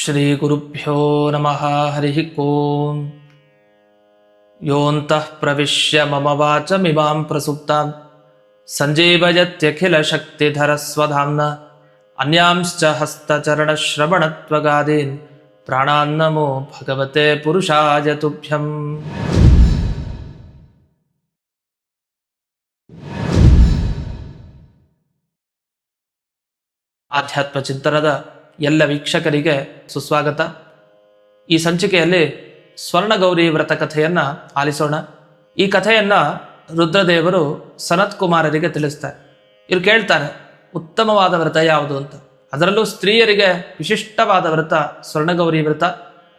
श्रीगुरुभ्यो नमः हरिः ओम् योऽन्तः प्रविश्य मम वाचमिमां प्रसुप्तां सञ्जीवयत्यखिलशक्तिधरस्वधाम्ना अन्यांश्च हस्तचरणश्रवणत्वगादीन् प्राणान्नमो भगवते पुरुषाय तुभ्यम् ಆಧ್ಯಾತ್ಮ ಚಿಂತನದ ಎಲ್ಲ ವೀಕ್ಷಕರಿಗೆ ಸುಸ್ವಾಗತ. ಈ ಸಂಚಿಕೆಯಲ್ಲಿ ಸ್ವರ್ಣಗೌರಿ ವ್ರತ ಕಥೆಯನ್ನ ಆಲಿಸೋಣ. ಈ ಕಥೆಯನ್ನ ರುದ್ರದೇವರು ಸನತ್ ಕುಮಾರರಿಗೆ ತಿಳಿಸ್ತಾರೆ. ಇವ್ರು ಕೇಳ್ತಾರೆ, ಉತ್ತಮವಾದ ವ್ರತ ಯಾವುದು ಅಂತ? ಅದರಲ್ಲೂ ಸ್ತ್ರೀಯರಿಗೆ ವಿಶಿಷ್ಟವಾದ ವ್ರತ ಸ್ವರ್ಣಗೌರಿ ವ್ರತ.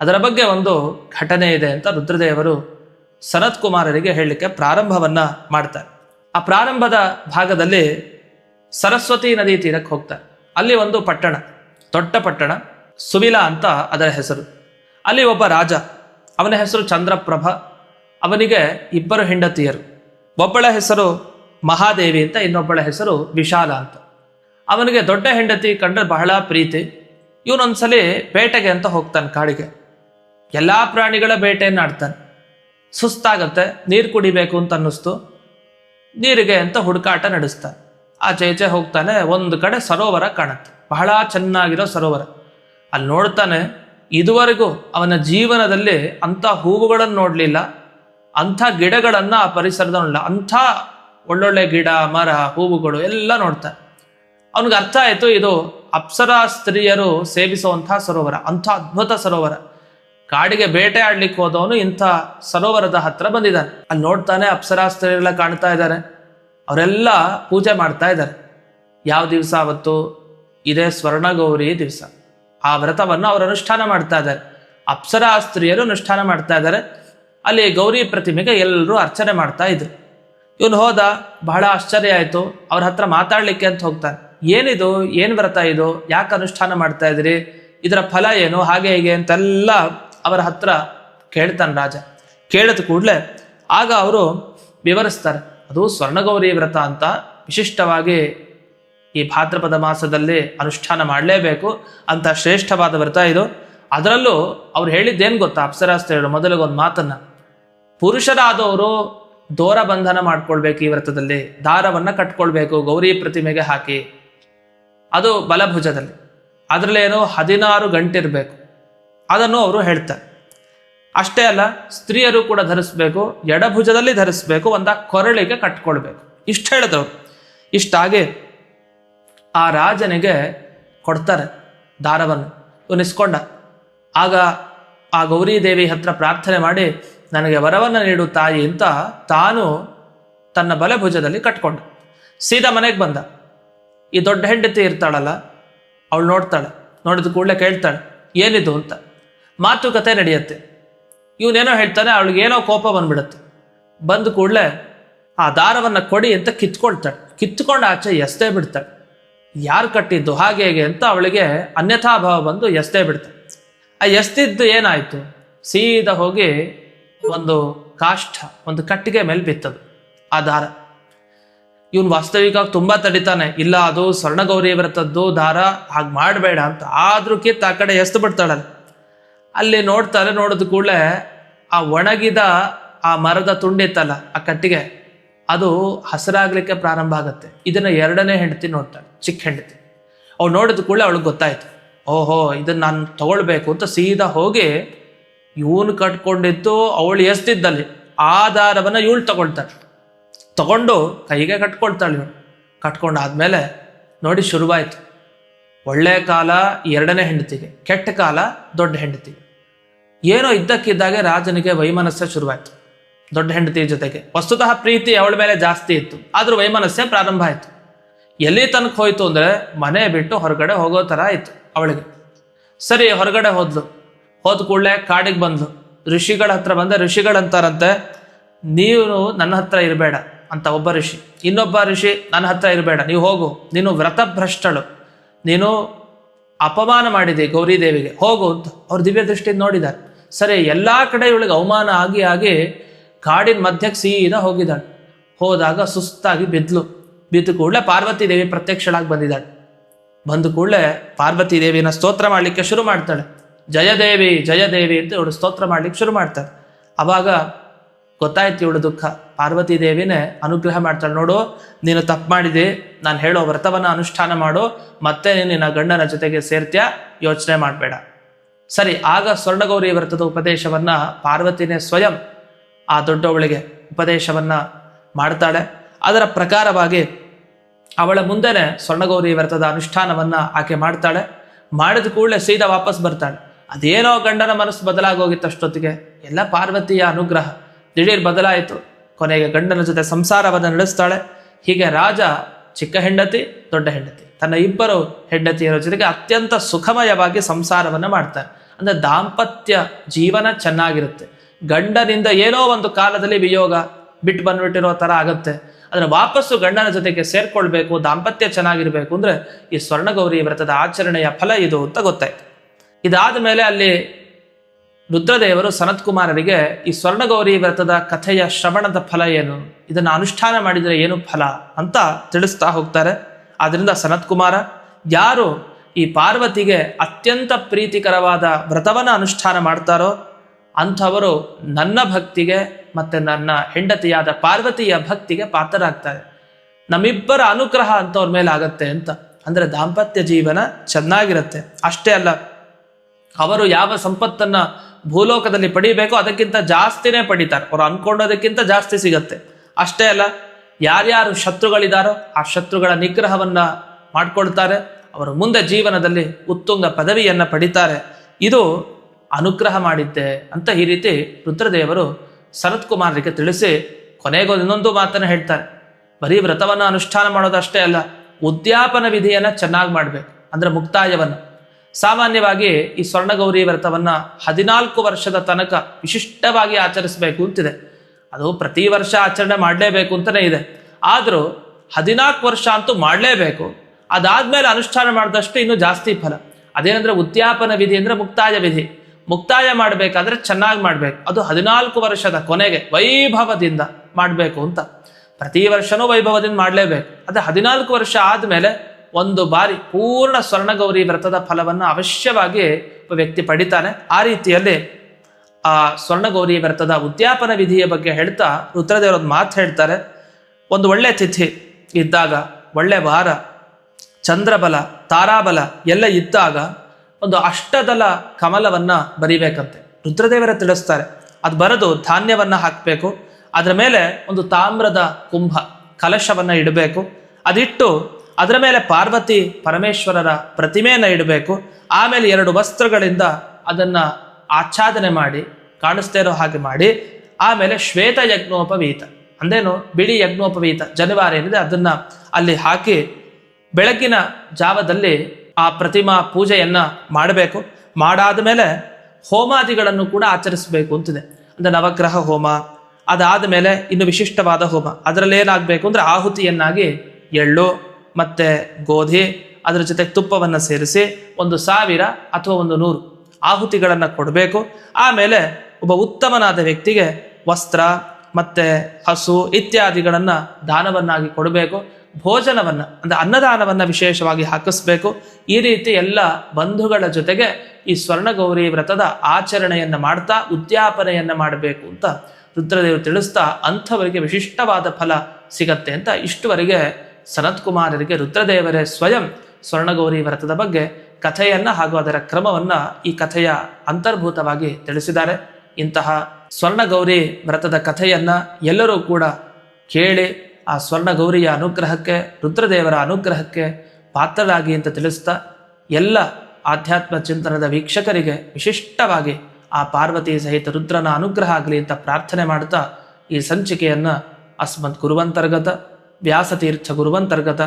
ಅದರ ಬಗ್ಗೆ ಒಂದು ಘಟನೆ ಇದೆ ಅಂತ ರುದ್ರದೇವರು ಸನತ್ ಕುಮಾರರಿಗೆ ಹೇಳಲಿಕ್ಕೆ ಪ್ರಾರಂಭವನ್ನ ಮಾಡ್ತಾರೆ. ಆ ಪ್ರಾರಂಭದ ಭಾಗದಲ್ಲಿ ಸರಸ್ವತಿ ನದಿ ತೀರಕ್ಕೆ ಹೋಗ್ತಾರೆ. ಅಲ್ಲಿ ಒಂದು ಪಟ್ಟಣ. ದೊಡ್ಡ ಪಟ್ಟಣ, ಸುವಿಲ ಅಂತ ಅದರ ಹೆಸರು. ಅಲ್ಲಿ ಒಬ್ಬ ರಾಜ, ಅವನ ಹೆಸರು ಚಂದ್ರಪ್ರಭ, ಅವನಿಗೆ ಇಬ್ಬರು ಹೆಂಡತಿಯರು. ಒಬ್ಬಳ ಹೆಸರು ಮಹಾದೇವಿ ಅಂತ, ಇನ್ನೊಬ್ಬಳ ಹೆಸರು ವಿಶಾಲ ಅಂತ. ಅವನಿಗೆ ದೊಡ್ಡ ಹೆಂಡತಿ ಕಂಡ್ರೆ ಬಹಳ ಪ್ರೀತಿ. ಇವನೊಂದ್ಸಲಿ ಬೇಟೆಗೆ ಅಂತ ಹೋಗ್ತಾನೆ ಕಾಡಿಗೆ. ಎಲ್ಲ ಪ್ರಾಣಿಗಳ ಬೇಟೆಯನ್ನು ಆಡ್ತಾನೆ. ಸುಸ್ತಾಗತ್ತೆ, ನೀರು ಕುಡಿಬೇಕು ಅಂತ ಅನ್ನಿಸ್ತು. ನೀರಿಗೆ ಅಂತ ಹುಡುಕಾಟ ನಡೆಸ್ತಾನೆ. ಆಚೆ ಈಚೆ ಹೋಗ್ತಾನೆ, ಒಂದು ಕಡೆ ಸರೋವರ ಕಾಣುತ್ತೆ. ಬಹಳ ಚೆನ್ನಾಗಿರೋ ಸರೋವರ. ಅಲ್ಲಿ ನೋಡ್ತಾನೆ, ಇದುವರೆಗೂ ಅವನ ಜೀವನದಲ್ಲಿ ಅಂಥ ಹೂವುಗಳನ್ನು ನೋಡಲಿಲ್ಲ, ಅಂಥ ಗಿಡಗಳನ್ನು ಆ ಪರಿಸರದ ನೋಡಲ್ಲ ಅಂಥ ಒಳ್ಳೊಳ್ಳೆ ಗಿಡ, ಮರ, ಹೂವುಗಳು ಎಲ್ಲ ನೋಡ್ತಾನೆ. ಅವನಿಗೆ ಅರ್ಥ ಆಯಿತು, ಇದು ಅಪ್ಸರಾ ಸ್ತ್ರೀಯರು ಸೇವಿಸುವಂಥ ಸರೋವರ, ಅಂಥ ಅದ್ಭುತ ಸರೋವರ. ಕಾಡಿಗೆ ಬೇಟೆ ಆಡ್ಲಿಕ್ಕೆ ಹೋದವನು ಇಂಥ ಸರೋವರದ ಹತ್ರ ಬಂದಿದ್ದಾನೆ. ಅಲ್ಲಿ ನೋಡ್ತಾನೆ ಅಪ್ಸರಾ ಸ್ತ್ರೀಯರೆಲ್ಲ ಕಾಣ್ತಾ ಇದ್ದಾರೆ. ಅವರೆಲ್ಲ ಪೂಜೆ ಮಾಡ್ತಾ ಇದ್ದಾರೆ. ಯಾವ ದಿವಸ ಅವತ್ತು ಇದೇ ಸ್ವರ್ಣಗೌರಿ ದಿವಸ. ಆ ವ್ರತವನ್ನು ಅವರು ಅನುಷ್ಠಾನ ಮಾಡ್ತಾ ಇದ್ದಾರೆ. ಅಪ್ಸರಾ ಸ್ತ್ರೀಯರು ಅನುಷ್ಠಾನ ಮಾಡ್ತಾ ಇದ್ದಾರೆ. ಅಲ್ಲಿ ಗೌರಿ ಪ್ರತಿಮೆಗೆ ಎಲ್ಲರೂ ಅರ್ಚನೆ ಮಾಡ್ತಾ ಇದ್ರು. ಇವನು ಹೋದ, ಬಹಳ ಆಶ್ಚರ್ಯ ಆಯಿತು. ಅವ್ರ ಹತ್ರ ಮಾತಾಡ್ಲಿಕ್ಕೆ ಅಂತ ಹೋಗ್ತಾನೆ. ಏನಿದು? ಏನು ವ್ರತ ಇದು? ಯಾಕೆ ಅನುಷ್ಠಾನ ಮಾಡ್ತಾ ಇದ್ರಿ ಇದರ ಫಲ ಏನು? ಹಾಗೆ ಹೀಗೆ ಅಂತೆಲ್ಲ ಅವರ ಹತ್ರ ಕೇಳ್ತಾನೆ ರಾಜ. ಕೇಳಿದ ಕೂಡಲೇ ಆಗ ಅವರು ವಿವರಿಸ್ತಾರೆ. ಅದು ಸ್ವರ್ಣಗೌರಿ ವ್ರತ ಅಂತ ವಿಶಿಷ್ಟವಾಗಿ ಈ ಭಾದ್ರಪದ ಮಾಸದಲ್ಲಿ ಅನುಷ್ಠಾನ ಮಾಡಲೇಬೇಕು ಅಂತ ಶ್ರೇಷ್ಠವಾದ ವ್ರತ ಇದು. ಅದರಲ್ಲೂ ಅವ್ರು ಹೇಳಿದ್ದೇನು ಗೊತ್ತಾ ಅಪ್ಸರಾಸ್ತ್ರೀಯರು ಮೊದಲಿಗೆ ಒಂದು ಮಾತನ್ನ. ಪುರುಷರಾದವರು ದೋರ ಬಂಧನ ಮಾಡ್ಕೊಳ್ಬೇಕು ಈ ವ್ರತದಲ್ಲಿ, ದಾರವನ್ನು ಕಟ್ಕೊಳ್ಬೇಕು, ಗೌರಿ ಪ್ರತಿಮೆಗೆ ಹಾಕಿ. ಅದು ಬಲಭುಜದಲ್ಲಿ. ಅದರಲ್ಲೇನು ಹದಿನಾರು ಗಂಟೆ ಇರಬೇಕು ಅದನ್ನು ಅವರು ಹೇಳ್ತಾರೆ. ಅಷ್ಟೇ ಅಲ್ಲ, ಸ್ತ್ರೀಯರು ಕೂಡ ಧರಿಸ್ಬೇಕು, ಎಡಭುಜದಲ್ಲಿ ಧರಿಸ್ಬೇಕು, ಒಂದ ಕೊರಳಿಗೆ ಕಟ್ಕೊಳ್ಬೇಕು. ಇಷ್ಟು ಹೇಳಿದವರು. ಇಷ್ಟಾಗಿ ಆ ರಾಜನಿಗೆ ಕೊಡ್ತಾರೆ ದಾರವನ್ನು. ಇವನು ಆಗ ಆ ಗೌರಿ ದೇವಿ ಹತ್ರ ಪ್ರಾರ್ಥನೆ ಮಾಡಿ, ನನಗೆ ವರವನ್ನು ನೀಡು ತಾಯಿ ಅಂತ ತಾನು ತನ್ನ ಬಲಭುಜದಲ್ಲಿ ಕಟ್ಕೊಂಡ. ಸೀದಾ ಮನೆಗೆ ಬಂದ. ಈ ದೊಡ್ಡ ಹೆಂಡತಿ ಇರ್ತಾಳಲ್ಲ, ಅವಳು ನೋಡ್ತಾಳೆ. ನೋಡಿದ ಕೂಡಲೇ ಕೇಳ್ತಾಳೆ, ಏನಿದು ಅಂತ. ಮಾತುಕತೆ ನಡೆಯುತ್ತೆ. ಇವನೇನೋ ಹೇಳ್ತಾನೆ, ಅವಳಿಗೆ ಏನೋ ಕೋಪ ಬಂದ್ಬಿಡುತ್ತೆ. ಬಂದ ಕೂಡಲೇ ಆ ದಾರವನ್ನು ಕೊಡಿ ಅಂತ ಕಿತ್ಕೊಳ್ತಾಳೆ. ಕಿತ್ಕೊಂಡು ಆಚೆ ಎಸ್ತೇ ಬಿಡ್ತಾಳೆ. ಯಾರು ಕಟ್ಟಿದ್ದು, ಹಾಗೆ ಹೇಗೆ ಅಂತ ಅವಳಿಗೆ ಅನ್ಯಥಾ ಭಾವ ಬಂದು ಎಸ್ತೇ ಬಿಡ್ತಾಳೆ ಆ ಎಸ್ತಿದ್ದು ಏನಾಯ್ತು? ಸೀದಾ ಹೋಗಿ ಒಂದು ಕಾಷ್ಟ ಒಂದು ಕಟ್ಟಿಗೆ ಮೇಲೆ ಬಿತ್ತದು, ಆ ದಾರ. ಇವನು ವಾಸ್ತವಿಕವಾಗಿ ತುಂಬಾ ತಡಿತಾನೆ. ಇಲ್ಲ, ಅದು ಸ್ವರ್ಣಗೌರಿ ವ್ರತದ್ದು ದಾರ, ಹಾಗೆ ಮಾಡಬೇಡ ಅಂತ. ಆದ್ರೂ ಕಿತ್ತು ಆ ಕಡೆ ಎಸ್ತು ಬಿಡ್ತಾಳಲ್ಲ. ಅಲ್ಲಿ ನೋಡ್ತಾರೆ, ನೋಡಿದ ಕೂಡಲೇ ಆ ಒಣಗಿದ ಆ ಮರದ ತುಂಡಿತ್ತಲ್ಲ, ಆ ಕಟ್ಟಿಗೆ. ಅದು ಹಸಿರಾಗ್ಲಿಕ್ಕೆ ಪ್ರಾರಂಭ ಆಗುತ್ತೆ. ಇದನ್ನ ಎರಡನೇ ಹೆಂಡತಿ ನೋಡ್ತಾಳೆ, ಚಿಕ್ಕ ಹೆಂಡತಿ. ಅವ್ಳು ನೋಡಿದ ಕೂಡಲೇ ಅವಳಿಗೆ ಗೊತ್ತಾಯ್ತು. ಓಹೋ, ಇದನ್ನ ನಾನು ತಗೊಳ್ಬೇಕು ಅಂತ ಸೀದಾ ಹೋಗಿ ಇವನು ಕಟ್ಕೊಂಡಿದ್ದು ಅವಳು ಎಸ್ತಿದ್ದಲ್ಲಿ, ಆಧಾರವನ್ನ ಇವಳು ತಗೊಳ್ತಾಳೆ. ತಗೊಂಡು ಕೈಗೆ ಕಟ್ಕೊಳ್ತಾಳೆ ಇವಳು. ಕಟ್ಕೊಂಡಾದ್ಮೇಲೆ ನೋಡಿ ಶುರುವಾಯ್ತು. ಒಳ್ಳೆ ಕಾಲ ಎರಡನೇ ಹೆಂಡತಿಗೆ, ಕೆಟ್ಟ ಕಾಲ ದೊಡ್ಡ ಹೆಂಡತಿಗೆ. ಏನೋ ಇದ್ದಕ್ಕಿದ್ದಾಗೆ ರಾಜನಿಗೆ ವೈಮನಸ್ಸು ಶುರುವಾಯ್ತು. ದೊಡ್ಡ ಹೆಂಡತಿ ಜೊತೆಗೆ. ವಸ್ತುತಃ ಪ್ರೀತಿ ಅವಳ ಮೇಲೆ ಜಾಸ್ತಿ ಇತ್ತು. ಆದ್ರೂ ವೈಮನಸ್ಯ ಪ್ರಾರಂಭ ಆಯಿತು. ಎಲ್ಲಿ ತನಕ ಹೋಯ್ತು ಅಂದ್ರೆ ಮನೆ ಬಿಟ್ಟು ಹೊರಗಡೆ ಹೋಗೋ ತರ ಆಯ್ತು ಅವಳಿಗೆ. ಸರಿ, ಹೊರಗಡೆ ಹೋದ್ಲು. ಹೋದ ಕೂಡಲೇ ಕಾಡಿಗೆ ಬಂದ್ಲು. ಋಷಿಗಳ ಹತ್ರ ಬಂದ ಋಷಿಗಳಂತಾರಂತೆ ನೀನು ನನ್ನ ಹತ್ರ ಇರಬೇಡ ಅಂತ ಒಬ್ಬ ಋಷಿ. ಇನ್ನೊಬ್ಬ ಋಷಿ, ನನ್ನ ಹತ್ರ ಇರಬೇಡ, ನೀವು ಹೋಗು. ನೀನು ವ್ರತಭ್ರಷ್ಟಳು. ನೀನು ಅಪಮಾನ ಮಾಡಿದೆ ಗೌರಿ ದೇವಿಗೆ. ಹೋಗು ಅಂತ ಅವ್ರ ದಿವ್ಯ ದೃಷ್ಟಿಯಿಂದ ನೋಡಿದ್ದಾರೆ. ಸರಿ, ಎಲ್ಲಾ ಕಡೆ ಇವಳಿಗೆ ಅವಮಾನ ಆಗಿ ಆಗಿ ಕಾಡಿನ ಮಧ್ಯಕ್ಕೆ ಸೀದಾ ಹೋಗಿದ್ದಾಳೆ. ಹೋದಾಗ ಸುಸ್ತಾಗಿ ಬಿದ್ಲು. ಬಿದ್ದ ಕೂಡಲೇ ಪಾರ್ವತಿ ದೇವಿ ಪ್ರತ್ಯಕ್ಷಳಾಗಿ ಬಂದಿದ್ದಾಳೆ. ಬಂದ ಕೂಡಲೇ ಪಾರ್ವತಿ ದೇವಿನ ಸ್ತೋತ್ರ ಮಾಡಲಿಕ್ಕೆ ಶುರು ಮಾಡ್ತಾಳೆ. ಜಯದೇವಿ ಜಯದೇವಿ ಅಂತ ಇವಳು ಸ್ತೋತ್ರ ಮಾಡ್ಲಿಕ್ಕೆ ಶುರು ಮಾಡ್ತಾಳೆ. ಅವಾಗ ಗೊತ್ತಾಯ್ತು ಇವಳು ದುಃಖ. ಪಾರ್ವತಿ ದೇವಿನೇ ಅನುಗ್ರಹ ಮಾಡ್ತಾಳೆ. ನೋಡು, ನೀನು ತಪ್ಪು ಮಾಡಿದೆ. ನಾನು ಹೇಳೋ ವ್ರತವನ್ನು ಅನುಷ್ಠಾನ ಮಾಡು. ಮತ್ತೆ ನೀನು ನಿನ್ನ ಗಂಡನ ಜೊತೆಗೆ ಸೇರ್ತ್ಯಾ? ಯೋಚನೆ ಮಾಡಬೇಡ. ಸರಿ, ಆಗ ಸ್ವರ್ಣಗೌರಿ ವ್ರತದ ಉಪದೇಶವನ್ನ ಪಾರ್ವತಿನೇ ಸ್ವಯಂ ಆ ದೊಡ್ಡವಳಿಗೆ ಉಪದೇಶವನ್ನ ಮಾಡ್ತಾಳೆ. ಅದರ ಪ್ರಕಾರವಾಗಿ ಅವಳ ಮುಂದೆನೆ ಸ್ವರ್ಣಗೌರಿ ವ್ರತದ ಅನುಷ್ಠಾನವನ್ನ ಆಕೆ ಮಾಡ್ತಾಳೆ. ಮಾಡಿದ ಕೂಡಲೇ ಸೀದಾ ವಾಪಸ್ ಬರ್ತಾಳೆ. ಅದೇನೋ ಗಂಡನ ಮನಸ್ಸು ಬದಲಾಗೋಗಿತ್ತು ಅಷ್ಟೊತ್ತಿಗೆ. ಎಲ್ಲ ಪಾರ್ವತಿಯ ಅನುಗ್ರಹ. ದಿಢೀರ್ ಬದಲಾಯಿತು. ಕೊನೆಗೆ ಗಂಡನ ಜೊತೆ ಸಂಸಾರವನ್ನು ನಡೆಸ್ತಾಳೆ. ಹೀಗೆ ರಾಜ ಚಿಕ್ಕ ಹೆಂಡತಿ, ದೊಡ್ಡ ಹೆಂಡತಿ. ತನ್ನ ಇಬ್ಬರು ಹೆಂಡತಿಯರ ಜೊತೆಗೆ ಅತ್ಯಂತ ಸುಖಮಯವಾಗಿ ಸಂಸಾರವನ್ನು ಮಾಡ್ತಾರೆ. ಅಂದ್ರೆ ದಾಂಪತ್ಯ ಜೀವನ ಚೆನ್ನಾಗಿರುತ್ತೆ. ಗಂಡನಿಂದ ಏನೋ ಒಂದು ಕಾಲದಲ್ಲಿ ವಿಯೋಗ ಬಿಟ್ಟು ಬಂದ್ಬಿಟ್ಟಿರೋ ತರ ಆಗುತ್ತೆ. ಅದನ್ನ ವಾಪಸ್ಸು ಗಂಡನ ಜೊತೆಗೆ ಸೇರ್ಕೊಳ್ಬೇಕು, ದಾಂಪತ್ಯ ಚೆನ್ನಾಗಿರ್ಬೇಕು ಅಂದ್ರೆ ಈ ಸ್ವರ್ಣಗೌರಿ ವ್ರತದ ಆಚರಣೆಯ ಫಲ ಇದು ಅಂತ ಗೊತ್ತಾಯ್ತು. ಇದಾದ ಮೇಲೆ ಅಲ್ಲಿ ರುದ್ರದೇವರು ಸನತ್ಕುಮಾರರಿಗೆ ಈ ಸ್ವರ್ಣಗೌರಿ ವ್ರತದ ಕಥೆಯ ಶ್ರವಣದ ಫಲ ಏನು? ಇದನ್ನ ಅನುಷ್ಠಾನ ಮಾಡಿದರೆ ಏನು ಫಲ ಅಂತ ತಿಳಿಸ್ತಾ ಹೋಗ್ತಾರೆ. ಆದ್ರಿಂದ ಸನತ್ಕುಮಾರ, ಯಾರು ಈ ಪಾರ್ವತಿಗೆ ಅತ್ಯಂತ ಪ್ರೀತಿಕರವಾದ ವ್ರತವನ್ನ ಅನುಷ್ಠಾನ ಮಾಡ್ತಾರೋ ಅಂಥವರು ನನ್ನ ಭಕ್ತಿಗೆ ಮತ್ತೆ ನನ್ನ ಹೆಂಡತಿಯಾದ ಪಾರ್ವತಿಯ ಭಕ್ತಿಗೆ ಪಾತ್ರರಾಗ್ತಾರೆ. ನಮ್ಮಿಬ್ಬರ ಅನುಗ್ರಹ ಅಂಥವ್ರ ಮೇಲೆ ಆಗತ್ತೆ ಅಂತ. ಅಂದ್ರೆ ದಾಂಪತ್ಯ ಜೀವನ ಚೆನ್ನಾಗಿರುತ್ತೆ. ಅಷ್ಟೇ ಅಲ್ಲ, ಅವರು ಯಾವ ಸಂಪತ್ತನ್ನ ಭೂಲೋಕದಲ್ಲಿ ಪಡಿಬೇಕೋ ಅದಕ್ಕಿಂತ ಜಾಸ್ತಿನೇ ಪಡಿತಾರೆ. ಅವ್ರು ಅನ್ಕೊಂಡೋದಕ್ಕಿಂತ ಜಾಸ್ತಿ ಸಿಗತ್ತೆ. ಅಷ್ಟೇ ಅಲ್ಲ, ಯಾರ್ಯಾರು ಶತ್ರುಗಳಿದಾರೋ ಆ ಶತ್ರುಗಳ ನಿಗ್ರಹವನ್ನ ಮಾಡ್ಕೊಳ್ತಾರೆ. ಅವರು ಮುಂದೆ ಜೀವನದಲ್ಲಿ ಉತ್ತುಂಗ ಪದವಿಯನ್ನ ಪಡಿತಾರೆ. ಇದು ಅನುಗ್ರಹ ಮಾಡಿದ್ದೆ ಅಂತ ಈ ರೀತಿ ರುದ್ರದೇವರು ಸನತ್ ಕುಮಾರರಿಗೆ ತಿಳಿಸಿ ಕೊನೆಗೂ ಇನ್ನೊಂದು ಮಾತನ್ನು ಹೇಳ್ತಾರೆ. ಬರೀ ವ್ರತವನ್ನು ಅನುಷ್ಠಾನ ಮಾಡೋದಷ್ಟೇ ಅಲ್ಲ, ಉದ್ಯಾಪನ ವಿಧಿಯನ್ನು ಚೆನ್ನಾಗಿ ಮಾಡಬೇಕು, ಅಂದ್ರೆ ಮುಕ್ತಾಯವನ್ನು. ಸಾಮಾನ್ಯವಾಗಿ ಈ ಸ್ವರ್ಣಗೌರಿ ವ್ರತವನ್ನು ಹದಿನಾಲ್ಕು ವರ್ಷದ ತನಕ ವಿಶಿಷ್ಟವಾಗಿ ಆಚರಿಸಬೇಕು ಅಂತಿದೆ. ಅದು ಪ್ರತಿ ವರ್ಷ ಆಚರಣೆ ಮಾಡಲೇಬೇಕು ಅಂತಲೇ ಇದೆ. ಆದರೂ ಹದಿನಾಲ್ಕು ವರ್ಷ ಅಂತೂ ಮಾಡಲೇಬೇಕು, ಅದಾದ್ಮೇಲೆ ಅನುಷ್ಠಾನ ಮಾಡಿದಷ್ಟು ಇನ್ನೂ ಜಾಸ್ತಿ ಫಲ. ಅದೇನಂದ್ರೆ ಉದ್ಯಾಪನ ವಿಧಿ ಅಂದ್ರೆ ಮುಕ್ತಾಯ ವಿಧಿ. ಮುಕ್ತಾಯ ಮಾಡಬೇಕಾದ್ರೆ ಚೆನ್ನಾಗಿ ಮಾಡ್ಬೇಕು. ಅದು ಹದಿನಾಲ್ಕು ವರ್ಷದ ಕೊನೆಗೆ ವೈಭವದಿಂದ ಮಾಡಬೇಕು ಅಂತ. ಪ್ರತಿ ವರ್ಷನೂ ವೈಭವದಿಂದ ಮಾಡಲೇಬೇಕು. ಅದೇ ಹದಿನಾಲ್ಕು ವರ್ಷ ಆದಮೇಲೆ ಒಂದು ಬಾರಿ ಪೂರ್ಣ ಸ್ವರ್ಣಗೌರಿ ವ್ರತದ ಫಲವನ್ನು ಅವಶ್ಯವಾಗಿ ಒಬ್ಬ ವ್ಯಕ್ತಿ ಪಡಿತಾನೆ. ಆ ರೀತಿಯಲ್ಲಿ ಆ ಸ್ವರ್ಣಗೌರಿ ವ್ರತದ ಉದ್ಯಾಪನ ವಿಧಿಯ ಬಗ್ಗೆ ಹೇಳ್ತಾ ರುದ್ರದೇವರೊಂದು ಮಾತು ಹೇಳ್ತಾರೆ. ಒಂದು ಒಳ್ಳೆ ತಿಥಿ ಇದ್ದಾಗ, ಒಳ್ಳೆ ವಾರ, ಚಂದ್ರಬಲ, ತಾರಾಬಲ ಎಲ್ಲ ಇದ್ದಾಗ ಒಂದು ಅಷ್ಟದಲ ಕಮಲವನ್ನ ಬರಿಬೇಕಂತೆ. ರುದ್ರದೇವರ ತಿಳಿಸ್ತಾರೆ. ಅದು ಬರೆದು ಧಾನ್ಯವನ್ನು ಹಾಕಬೇಕು. ಅದರ ಮೇಲೆ ಒಂದು ತಾಮ್ರದ ಕುಂಭ, ಕಲಶವನ್ನ ಇಡಬೇಕು. ಅದಿಟ್ಟು ಅದರ ಮೇಲೆ ಪಾರ್ವತಿ ಪರಮೇಶ್ವರರ ಪ್ರತಿಮೆಯನ್ನು ಇಡಬೇಕು. ಆಮೇಲೆ ಎರಡು ವಸ್ತ್ರಗಳಿಂದ ಅದನ್ನ ಆಚ್ಛಾದನೆ ಮಾಡಿ, ಕಾಣಿಸ್ತಾ ಇರೋ ಹಾಗೆ ಮಾಡಿ, ಆಮೇಲೆ ಶ್ವೇತ ಯಜ್ಞೋಪವೀತ. ಅಂದೇನು? ಬಿಳಿ ಯಜ್ಞೋಪವೀತ. ಜನಿವಾರ ಏನಿದೆ? ಅದನ್ನ ಅಲ್ಲಿ ಹಾಕಿ ಬೆಳಗಿನ ಜಾವದಲ್ಲಿ ಆ ಪ್ರತಿಮಾ ಪೂಜೆಯನ್ನು ಮಾಡಬೇಕು. ಮಾಡಾದ ಮೇಲೆ ಹೋಮಾದಿಗಳನ್ನು ಕೂಡ ಆಚರಿಸಬೇಕು ಅಂತಿದೆ. ಅಂದ್ರೆ ನವಗ್ರಹ ಹೋಮ ಅದಾದ ಮೇಲೆ ಇನ್ನು ವಿಶಿಷ್ಟವಾದ ಹೋಮ. ಅದರಲ್ಲಿ ಏನಾಗಬೇಕು ಅಂದ್ರೆ ಆಹುತಿಯನ್ನಾಗಿ ಎಳ್ಳು ಮತ್ತೆ ಗೋಧಿ, ಅದರ ಜೊತೆ ತುಪ್ಪವನ್ನು ಸೇರಿಸಿ ಒಂದು ಸಾವಿರ ಅಥವಾ ಒಂದು ನೂರು ಆಹುತಿಗಳನ್ನು ಕೊಡಬೇಕು. ಆಮೇಲೆ ಒಬ್ಬ ಉತ್ತಮನಾದ ವ್ಯಕ್ತಿಗೆ ವಸ್ತ್ರ ಮತ್ತೆ ಹಸು ಇತ್ಯಾದಿಗಳನ್ನು ದಾನವನ್ನಾಗಿ ಕೊಡಬೇಕು. ಭೋಜನವನ್ನ, ಅಂದರೆ ಅನ್ನದಾನವನ್ನು ವಿಶೇಷವಾಗಿ ಹಾಕಿಸ್ಬೇಕು. ಈ ರೀತಿ ಎಲ್ಲ ಬಂಧುಗಳ ಜೊತೆಗೆ ಈ ಸ್ವರ್ಣಗೌರಿ ವ್ರತದ ಆಚರಣೆಯನ್ನು ಮಾಡ್ತಾ, ಉದ್ಯಾಪನೆಯನ್ನು ಮಾಡಬೇಕು ಅಂತ ರುದ್ರದೇವರು ತಿಳಿಸ್ತಾ ಅಂಥವರಿಗೆ ವಿಶಿಷ್ಟವಾದ ಫಲ ಸಿಗತ್ತೆ ಅಂತ ಇಷ್ಟುವರೆಗೆ ಸನತ್ ಕುಮಾರರಿಗೆ ರುದ್ರದೇವರೇ ಸ್ವಯಂ ಸ್ವರ್ಣಗೌರಿ ವ್ರತದ ಬಗ್ಗೆ ಕಥೆಯನ್ನ ಹಾಗೂ ಅದರ ಕ್ರಮವನ್ನ ಈ ಕಥೆಯ ಅಂತರ್ಭೂತವಾಗಿ ತಿಳಿಸಿದ್ದಾರೆ. ಇಂತಹ ಸ್ವರ್ಣಗೌರಿ ವ್ರತದ ಕಥೆಯನ್ನ ಎಲ್ಲರೂ ಕೂಡ ಕೇಳಿ ಆ ಸ್ವರ್ಣಗೌರಿಯ ಅನುಗ್ರಹಕ್ಕೆ, ರುದ್ರದೇವರ ಅನುಗ್ರಹಕ್ಕೆ ಪಾತ್ರರಾಗಿ ಅಂತ ತಿಳಿಸ್ತಾ ಎಲ್ಲ ಆಧ್ಯಾತ್ಮ ಚಿಂತನದ ವೀಕ್ಷಕರಿಗೆ ವಿಶಿಷ್ಟವಾಗಿ ಆ ಪಾರ್ವತಿ ಸಹಿತ ರುದ್ರನ ಅನುಗ್ರಹ ಆಗಲಿ ಅಂತ ಪ್ರಾರ್ಥನೆ ಮಾಡ್ತಾ ಈ ಸಂಚಿಕೆಯನ್ನ ಅಸ್ಮತ್ ಗುರುವಂತರ್ಗತ, ವ್ಯಾಸತೀರ್ಥ ಗುರುವಂತರ್ಗತ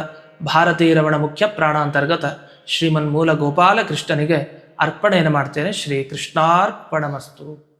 ಭಾರತೀರಮಣ ಮುಖ್ಯ ಪ್ರಾಣಾಂತರ್ಗತ ಶ್ರೀಮನ್ ಮೂಲ ಗೋಪಾಲಕೃಷ್ಣನಿಗೆ ಅರ್ಪಣೆಯನ್ನು ಮಾಡ್ತೇನೆ. ಶ್ರೀ ಕೃಷ್ಣಾರ್ಪಣಮಸ್ತು